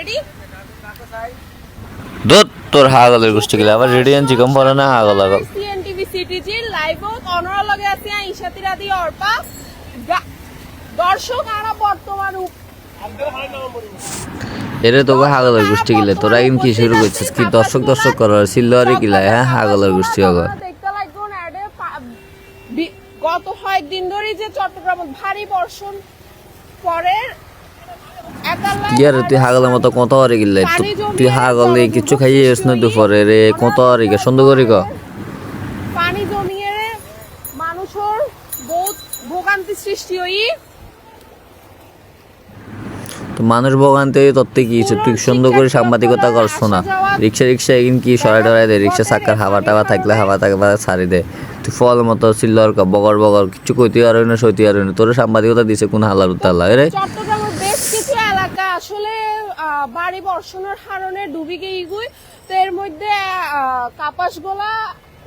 Ready দুধ তোর হাগলের গোষ্ঠী গেলে। আবার রেডিয়ান চিকন পরে না হাগল হাগল। সিএনটিভি সিটিজি লাইভ অনরা লগে আছে ইশাতি রাদি অর্পা। দর্শক আরা বর্তমান এরে তোকে হাগলের গোষ্ঠী গেলে। তোরা এখন কি শুরু করছিস? কি দর্শক দর্শক করার সিল্লারে কিলাই হ্যাঁ হাগলের গোষ্ঠী হগর গত কয়েকদিন ধরে যে চট্টগ্রামে ভারী বর্ষণ পরের আরে তুই হাগলের মতো কত হরে গিলে তুই হাগলে কিচ্ছু খাইয়ে এস না দুপুরে রে কত হরে গে? সুন্দর করে ক। পানি জমিয়ে মানুষের বহুত ভোগান্তি সৃষ্টি হই। তো মানুষ ভোগান্তি তত্ত্বে কি? তুই সুন্দর করে সাংবাদিকতা করছ না। রিক্সা রিক্সা এখন কি সরাই টরাই দে রিক্সা চাক্কার হাওয়া টাওয়া থাকলে হাওয়া থাকবে ছাড়ি দে। তুই ফল মতো সিল্লর ক বগর বগর কিছু কইতে আর না সইতে আর না। তোর সাংবাদিকতা দিছে কোন হালার উত্তালা রে চট্টগ্রামের বেশ কিছু এলাকা আসলে বাড়ি বর্ষণের কারণে ডুবি গিয়ে গুই তো এর মধ্যে কাপাসগোলা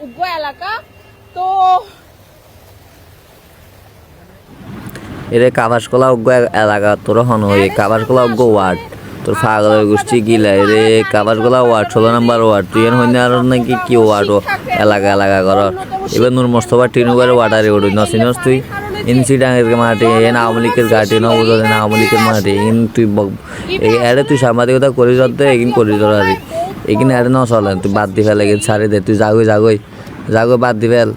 উগ্র এলাকা। তো এরে কাবাসকলা অজ্ঞ এলাকা তোর হন হয়ে কাবাসকলা অজ্ঞ ওয়ার্ড। তোর ফাগলের গোষ্ঠী গিলা রে কাবাসকলা ওয়ার্ড ষোলো নাম্বার ওয়ার্ড। তুই এর হইনে আর নাকি কি ওয়ার্ড এলাকা এলাকা কর। এবার নূর মোস্তফা টিনুগার ওয়ার্ডারে ওড়ি নসিনস তুই। ইনসি ডাঙের মাটি এন আওয়ামী লীগের ঘাটি ন বুঝলেন আওয়ামী লীগের মাটি ইন তুই এই এরে তুই সাংবাদিকতা করি যাতে এগিন করি তোর আরে এগিন এরে ন চলেন তুই বাদ দি ফেল এগিন ছাড়ি দে, তুই যাগই যাগই যাগই, বাদ দি ফেল।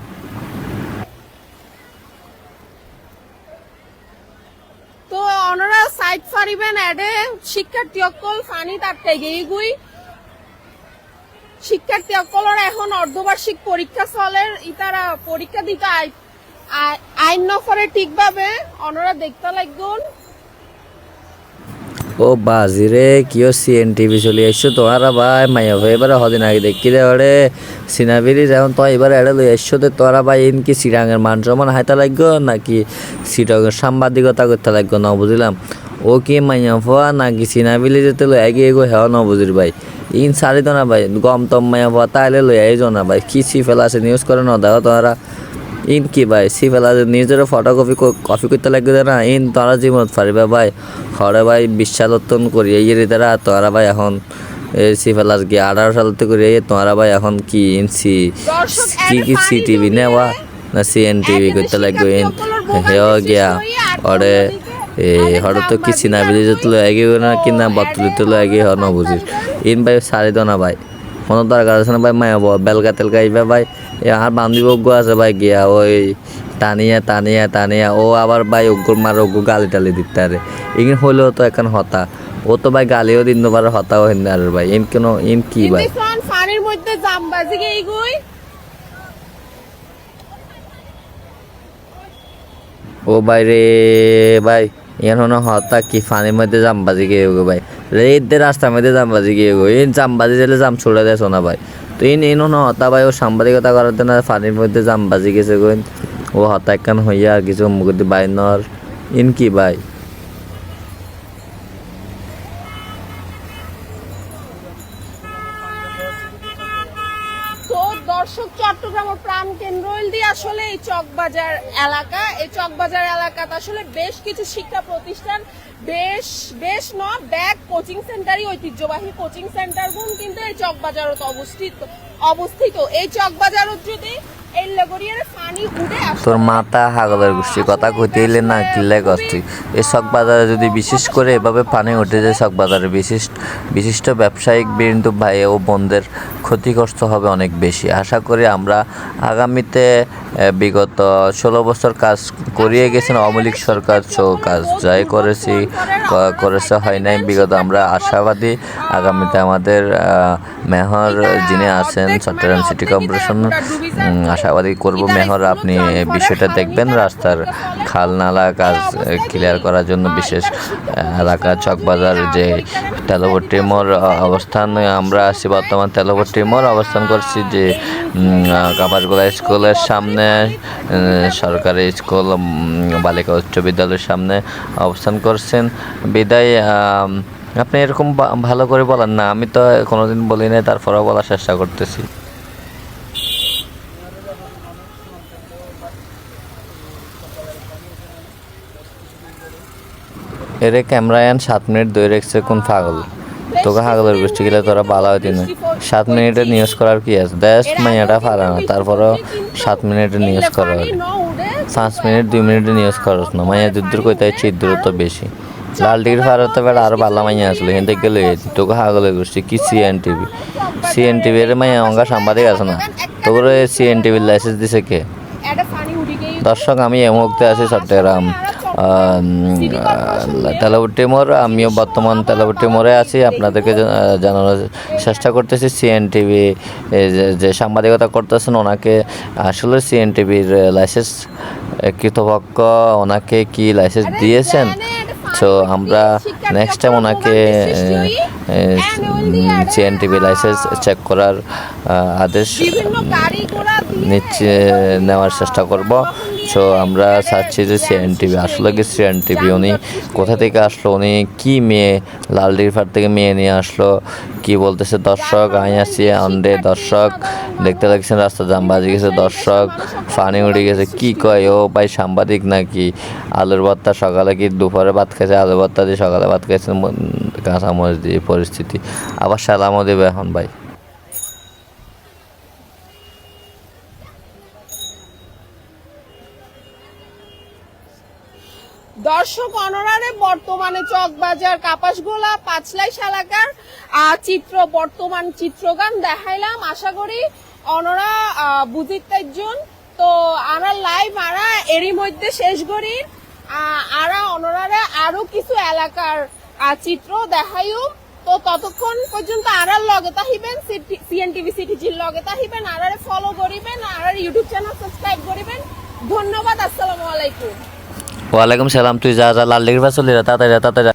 তো ওনারা সাইড ফারিবেন এডে শিক্ষার্থী অকল ফানি তারতে গিয়ে গুই। শিক্ষার্থী অকলর এখন অর্ধবার্ষিক পরীক্ষা চলের ইতারা পরীক্ষা দিতে আইন নফরে ঠিকভাবে ওনারা দেখতে লাগবেন ও বাজি রে চলি আসছো তোহারা ভাই, মাইয়া ভাই, এবারে হদিন আগে দেখি রে ওরে। সিনাবিরি যেমন তো এবারে এড়ে লই আসছো তো তোরা ভাই, ইন কি সিরাঙের মান নাকি সিটকের সাংবাদিকতা করতে লাগবো না বুঝলাম। ও কি মাইয়া ফোয়া নাকি সিনাবিলি যেতে লই আগে এগো হেওয়া ন বুঝির ভাই। ইন সারি তো না ভাই, গম তম মাইয়া ফোয়া তাইলে লই আই না ভাই। কি সি ফেলা আছে নিউজ করে না দেখো তোরা ইন কি ভাই? সি ফেলা নিজের ফটোকপি কপি করতে লাগবে না ইন তোরা জীবন পারিবে ভাই। হরে ভাই বিশ্বালোত্তন করি এই তারা তোরা ভাই এখন এই সি ফেলাস গিয়ে আঠারো সাল থেকে করে তোরা ভাই এখন কি ইন সি কি কি সি টিভি নেওয়া? না সি এন টিভি করতে লাগবে ইন। হেও গিয়া হরে। এ হরে তো কি চিনা বিলি যেতে এগে না কিনা বতুলিতে এগে হ ন বুঝিস ইন ভাই সারি দো না ভাই। কোনো দরকার আছে না ভাই মায়া বেলকা তেলকা আইবা ভাই। আর বান্ধবী অজ্ঞ আছে ভাই গিয়া ওই টানিয়া টানিয়া টানিয়া ও আবার ভাই অজ্ঞর মার অজ্ঞ গালি টালি দিতে আরে। ইন হইলেও তো এখন হতা। ও তো ভাই গালিও দিন পারে হতাও হিন আর ভাই। ইন কেন ইন কি ভাই? ইন্দিফান মধ্যে জামবাজি গিয়ে গুই? ও ভাই রে ভাই এখন হতা কি ফানির মধ্যে জামবাজি গিয়ে গো ভাই? রেদের রাস্তার মধ্যে জামবাজি গিয়ে গো ইন জামবাজি দিলে জাম ছুড়ে দেয় শোনা ভাই। তো ইন ইন হতা ভাই ও সাংবাদিকতা করার জন্য ফানির মধ্যে জামবাজি গেছে গো। ইন। ও হতা একখান হইয়া আর কিছু মুখ দিয়ে বাইনর ইন কি ভাই? দর্শক চট্টগ্রামের প্রাণ কেন্দ্র দিয়ে আসলে এই চকবাজার এলাকা। এই চকবাজার এলাকাতে আসলে বেশ কিছু শিক্ষা প্রতিষ্ঠান বেশ বেশ ন ব্যাগ কোচিং সেন্টারই ঐতিহ্যবাহী কোচিং সেন্টার গুণ কিন্তু এই চকবাজারত অবস্থিত অবস্থিত। এই চকবাজারত যদি তোর মাথা হাগলের গোষ্ঠী কথা কইতে না কিল্লে কষ্টি এই শখ বাজারে যদি বিশেষ করে এভাবে পানি উঠে যায় শখ বাজারে বিশিষ্ট বিশিষ্ট ব্যবসায়িক বিন্দু ভাই ও বোনদের ক্ষতিগ্রস্ত হবে অনেক বেশি। আশা করি আমরা আগামীতে বিগত ষোলো বছর কাজ করিয়ে গেছেন লীগ সরকার চো কাজ যাই করেছি করেছে, হয় নাই, বিগত আমরা আশাবাদী। আগামীতে আমাদের মেহর যিনি আছেন, চট্টগ্রাম সিটি কর্পোরেশন আশাবাদী করব মেহর, আপনি বিষয়টা দেখবেন, রাস্তার খাল নালা কাজ ক্লিয়ার করার জন্য বিশেষ এলাকা চকবাজার যে তেলভট্টি মোড় অবস্থান, আমরা আছি বর্তমান তেলভট্টি মোড়, অবস্থান করছি যে কাপাসগোলা স্কুলের সামনে সরকারি স্কুল বালিকা উচ্চ বিদ্যালয়ের সামনে অবস্থান করছেন। বিদায় আপনি এরকম ভালো করে বলেন না। আমি তো কোনোদিন বলি নাই, তারপরেও বলার চেষ্টা করতেছি। এরে ক্যামেরায়ান সাত মিনিট দই রেখেছে কোন পাগল। তোকে হাগলের গোষ্ঠী গেলে তোরা ভালো হইতি না সাত মিনিটে নিউজ করার কি আছে? দেশ মাইয়াটা পারে না, তারপরেও সাত মিনিটে নিউজ করা পাঁচ মিনিট, দুই মিনিটে নিউজ করস না। মাইয়া দূর কইতে চিত দূরত্ব বেশি। লাল টিকির তো বেড়া আরও ভালো মাইয়া আসলে থেকে গেলে তোকে হাগলের গোষ্ঠী কি সিএন টিভি সিএন টিভি এর মাইয়া অঙ্গা সাংবাদিক আছে না? তোর সিএন টিভির লাইসেন্স দিছে কে? দর্শক, আমি মুহূর্তে আছি চট্টগ্রাম। তেলাবুটি মোড় আমিও বর্তমান তেলাবুটি মোড়ে আছি আপনাদেরকে জানানোর চেষ্টা করতেছি। সিএন টিভি যে সাংবাদিকতা করতেছেন ওনাকে আসলে সিএন টিভির লাইসেন্স কৃতপক্ষ ওনাকে কি লাইসেন্স দিয়েছেন? তো আমরা নেক্সট টাইম ওনাকে সিএন টিভি লাইসেন্স চেক করার আদেশ নিচ্ছে নেওয়ার চেষ্টা করব। সো আমরা চাচ্ছি যে সিএন টিভি আসলে কি সিএন টিভি উনি কোথা থেকে আসলো? উনি কি মেয়ে? লাল রিফার থেকে মেয়ে নিয়ে আসলো। কি বলতেছে? দর্শক, আমি আসছি অন্ডে দর্শক, দেখতে লাগছেন রাস্তা জাম বাজে গেছে। দর্শক, ফানি উড়ে গেছে। কি কয়? ও ভাই সাংবাদিক নাকি? আলুর ভর্তা সকালে কি দুপুরে ভাত খাইছে? আলুর ভর্তা দিয়ে সকালে ভাত খাইছে? কাঁচামরিচ দিয়ে পরিস্থিতি। আবার সালামও দেবে এখন ভাই। দর্শক অনরারে বর্তমানে চকবাজার কাপাসগোলা পাঁচলাইশ এলাকার আহ, চিত্র বর্তমান চিত্রগান দেখাইলাম। আশা করি অনরা আহ, বুঝিতে একজন তো আমরা লাইভ আরা এরই মধ্যে শেষ করি। আরা অনরারে আরও কিছু এলাকার চিত্র দেখাইও। তো ততক্ষণ পর্যন্ত আরার লগে তাহিবেন সিএনটিভি সিটিজির লগে তাহিবেন আরারে ফলো করিবেন আর ইউটিউব চ্যানেল সাবস্ক্রাইব করিবেন। ধন্যবাদ আসসালামু আলাইকুম। ওয়ালাইকুম সালাম তুই যা যা লাল লেগের চলে যা তাড়াতাড়ি যা, তাড়াতাড়ি।